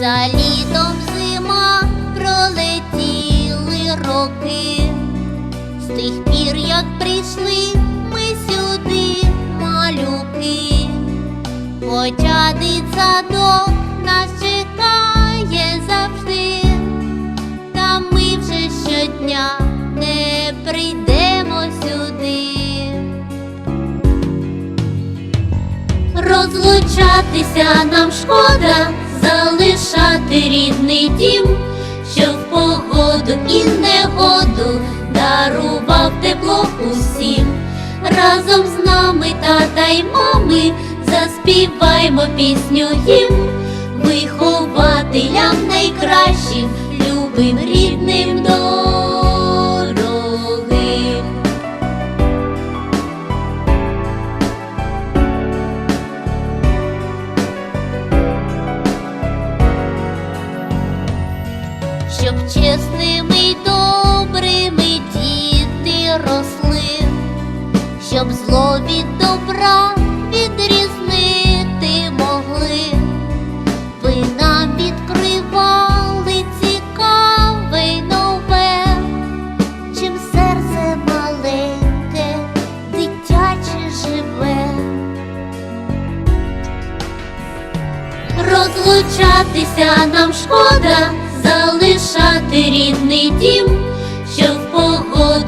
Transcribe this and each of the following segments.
За літом зима пролетіли роки. З тих пір, як прийшли ми сюди, малюки, хоча дитсадок нас чекає завжди, та ми вже щодня не прийдемо сюди. Розлучатися нам шкода, залишати рідний дім, що в погоду і негоду дарував тепло усім. Разом з нами, тата й мами, заспіваймо пісню їм, вихователям найкращим, любим рідним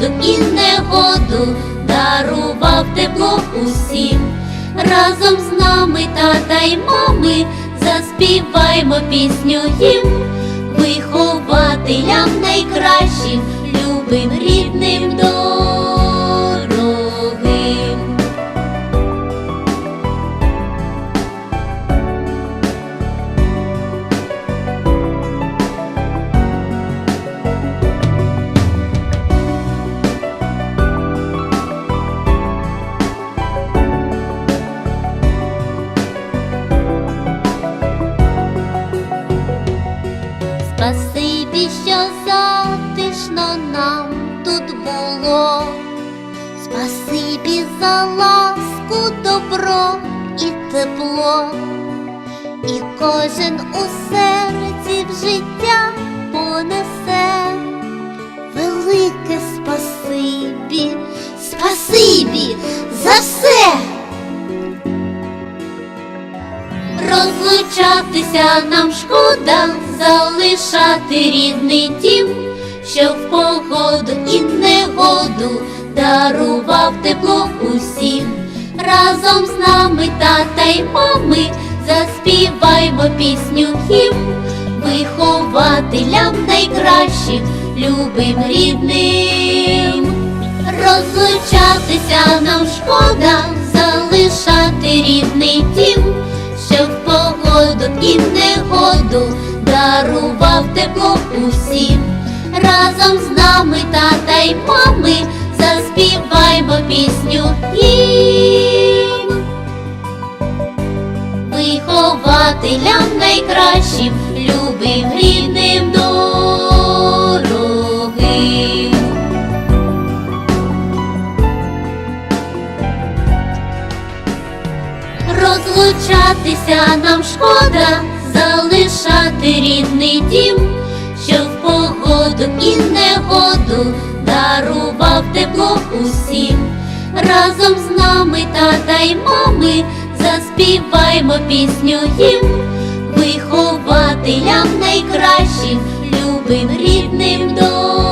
погоду і негоду дарував тепло усім. Разом з нами, тата й мами, заспіваймо пісню їм, вихователям найкращим, любим рідним дорогим. Спасибі за ласку, добро і тепло. І кожен у серці в життя понесе велике спасибі, спасибі за все. Розлучатися нам шкода, залишати рідний дім, що в погоду і негоду дарував тепло усім. Разом з нами, тата й мами, заспіваймо пісню гімн, вихователям найкращим, любим рідним. Розлучатися нам шкода, залишати рідний дім, що в погоду і негоду дарував тепло усім. Разом з нами, тата й мами, заспіваймо пісню їм. Вихователям найкращим, любим рідним дорогим. Розлучатися нам шкода, залишати рідний дім, що в погоду і негоду дарував тепло усім. Разом з нами, тата й мами, заспіваймо пісню їм, вихователям найкращим, любим рідним дорогим.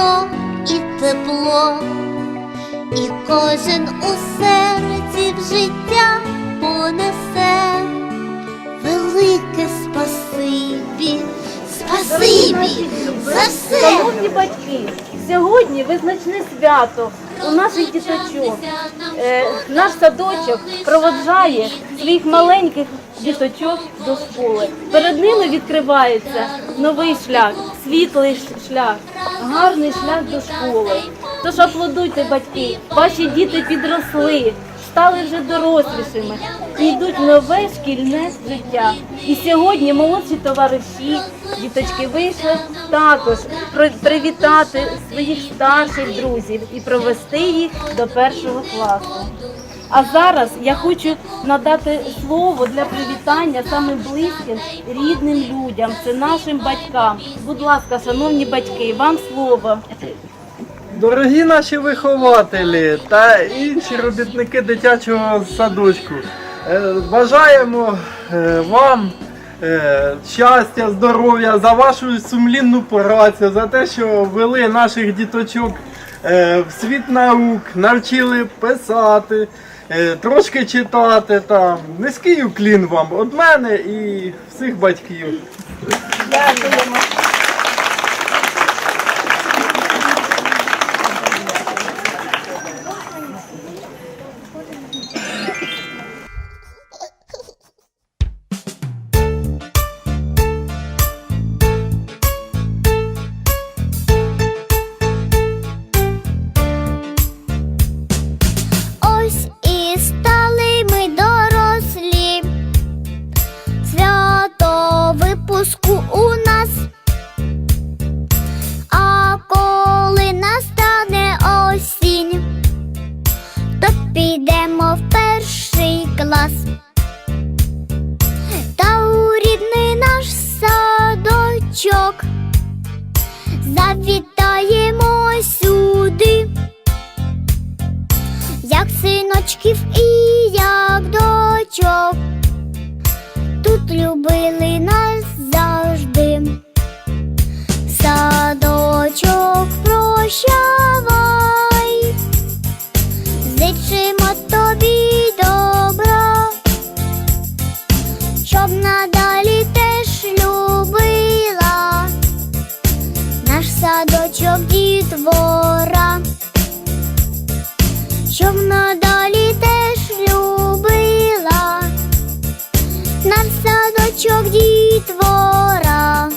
Добро і тепло. І кожен у серці в життя понесе велике спасибі, спасибі за все. Шановні батьки, сьогодні визначне свято у наших діточок. Е, наш садочок проводжає своїх маленьких діточок до школи. Перед ними відкривається новий шлях, світлий шлях, гарний шлях до школи. Тож аплодуйте, батьки, ваші діти підросли, стали вже дорослішими і йдуть нове шкільне життя. І сьогодні молодші товариші, діточки вийшли також привітати своїх старших друзів і провести їх до першого класу. А зараз я хочу надати слово для привітання саме близьким рідним людям, це нашим батькам. Будь ласка, шановні батьки, вам слово. Дорогі наші вихователі та інші робітники дитячого садочку, е, бажаємо е, вам е, щастя, здоров'я за вашу сумлінну працю, за те, що вели наших діточок в світ наук, навчили писати, трошки читати. Там. Низький уклін вам від мене і всіх батьків. Дякуємо. Клас. Та у рідний наш садочок завітаємо сюди як синочків і як дочок. Тут любили нас наш садочок дітвора.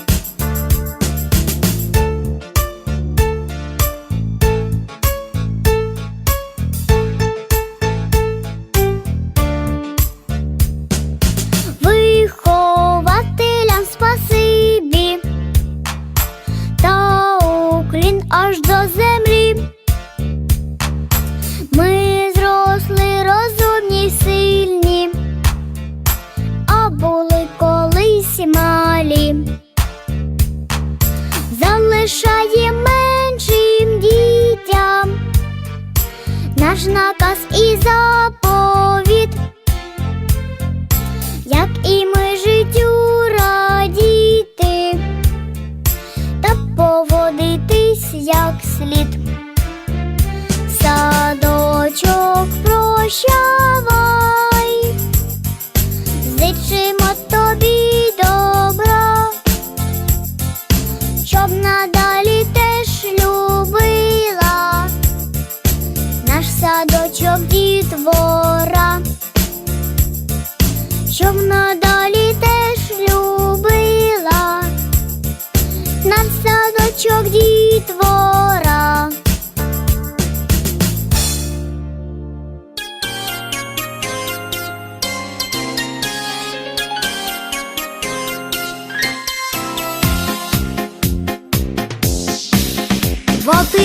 Наказ і заповіт, як і ми життю радіти та поводитись як слід. Садочок прощавай, садочок дітвора. Вот